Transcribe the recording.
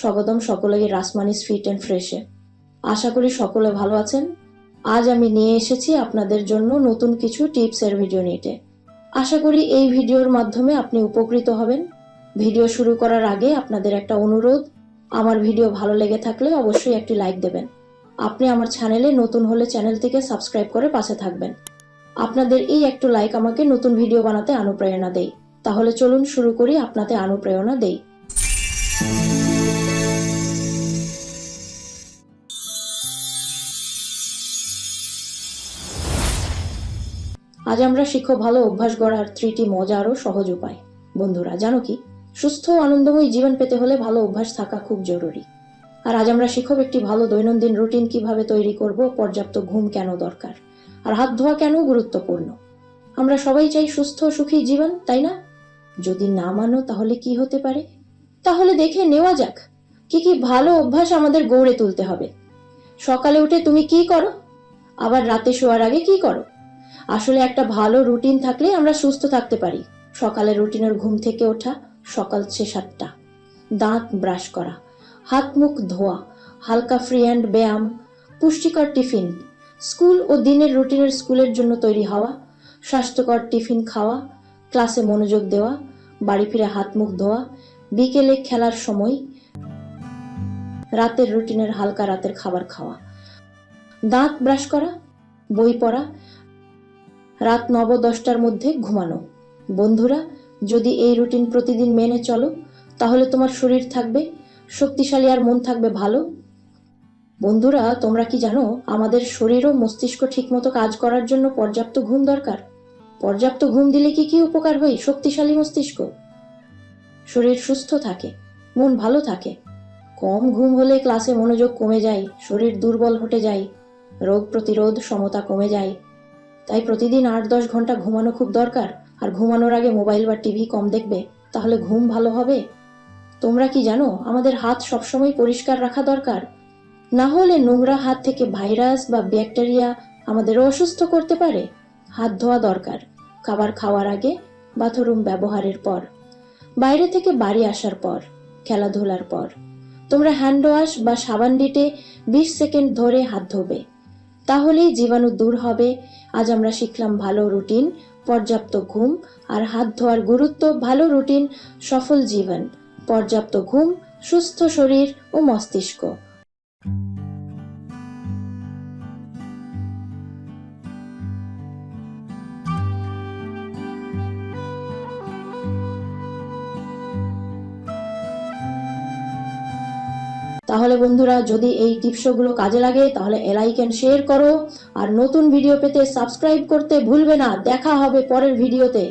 স্বাগতম সকলেই রাসমানিস fit and ফ্রেশে আশা করি সকলে ভালো আছেন। আজ আমি নিয়ে এসেছি আপনাদের জন্য নতুন কিছু টিপসের ভিডিও নিতে আশা করি এই ভিডিওর মাধ্যমে আপনি উপকৃত হবেন। ভিডিও শুরু করার আগে আপনাদের একটা অনুরোধ, আমার ভিডিও ভালো লেগে থাকলে অবশ্যই একটি লাইক দেবেন। আপনি আমার চ্যানেলে নতুন হলে চ্যানেলটিকে সাবস্ক্রাইব করে পাশে থাকবেন। আপনাদের এই একটু লাইক আমাকে নতুন ভিডিও বানাতে অনুপ্রেরণা দেয়। তাহলে চলুন শুরু করি আপনাতে অনুপ্রেরণা দেই আজ আমরা শিখো ভালো অভ্যাস গড়ার ত্রিটি মজার ও সহজ উপায়। বন্ধুরা, জানো কি? সুস্থ আনন্দময় জীবন পেতে হলে ভালো অভ্যাস থাকা খুব জরুরি। আর আজ আমরা শিখব একটি ভালো দৈনন্দিন রুটিন কীভাবে তৈরি করব, পর্যাপ্ত ঘুম কেন দরকার, আর হাত ধোয়া কেন গুরুত্বপূর্ণ। আমরা সবাই চাই সুস্থ সুখী জীবন, তাই না? যদি না মানো, তাহলে কি হতে পারে? তাহলে দেখে নেওয়া যাক, কি কি ভালো অভ্যাস আমাদের গড়ে তুলতে হবে। সকালে উঠে তুমি কি করো? আবার রাতে শোয়ার আগে কি করো? আসলে একটা ভালো রুটিন থাকলে আমরা সুস্থ থাকতে পারি। সকালে রুটিনের ঘুম থেকে ওঠা, সকাল ছে সাতটা। দাঁত ব্রাশ করা, হাত মুখ ধোয়া, হালকা ফ্রি হ্যান্ড ব্যায়াম, পুষ্টিকর টিফিন, স্কুল ও দিনের রুটিনের স্কুলের জন্য তৈরি হওয়া, স্বাস্থ্যকর টিফিন খাওয়া, ক্লাসে মনোযোগ দেওয়া, বাড়ি ফিরে হাত মুখ ধোয়া, বিকেলে খেলার সময়, রাতের রুটিনের হালকা রাতের খাবার খাওয়া, দাঁত ব্রাশ করা, বই পড়া রাত নব দশটার মধ্যে ঘুমানো। বন্ধুরা, যদি এই রুটিন প্রতিদিন মেনে চলো, তাহলে তোমার শরীর থাকবে শক্তিশালী আর মন থাকবে ভালো। বন্ধুরা, তোমরা কি জানো, আমাদের শরীর ও মস্তিষ্ক ঠিকমতো কাজ করার জন্য পর্যাপ্ত ঘুম দরকার? পর্যাপ্ত ঘুম দিলে কি কি উপকার হয়? শক্তিশালী মস্তিষ্ক? শরীর সুস্থ থাকে, মন ভালো থাকে। কম ঘুম হলে ক্লাসে মনোযোগ কমে যায়, শরীর দুর্বল হতে যায়, রোগ প্রতিরোধ সমতা কমে যায়। তাই প্রতিদিন আট দশ ঘণ্টা ঘুমানো খুব দরকার। আর ঘুমানোর আগে মোবাইল বা টিভি কম দেখবে, তাহলে ঘুম ভালো হবে। তোমরা কি জানো, আমাদের হাত সবসময় পরিষ্কার রাখা দরকার। না হলে নোংরা হাত থেকে ভাইরাস বা ব্যাকটেরিয়া আমাদের অসুস্থ করতে পারে। হাত ধোয়া দরকার, খাবার খাওয়ার আগে, বাথরুম ব্যবহারের পর, বাইরে থেকে বাড়ি আসার পর, খেলাধুলার পর। তোমরা হ্যান্ড ওয়াশ বা সাবান ডিটে বিশ সেকেন্ড ধরে হাত ধোবে। তাহলেই জীবাণু দূর হবে। আজ আমরা শিখলাম ভালো রুটিন, পর্যাপ্ত ঘুম আর হাত ধোয়ার গুরুত্ব ভালো রুটিন, সফল জীবন, পর্যাপ্ত ঘুম, সুস্থ শরীর ও মস্তিষ্ক। তাহলে বন্ধুরা, যদি এই টিপসগুলো কাজে লাগে, তাহলে এলাই ক্যান শেয়ার করো। আর নতুন ভিডিও পেতে সাবস্ক্রাইব করতে ভুলবে না। দেখা হবে পরের ভিডিওতে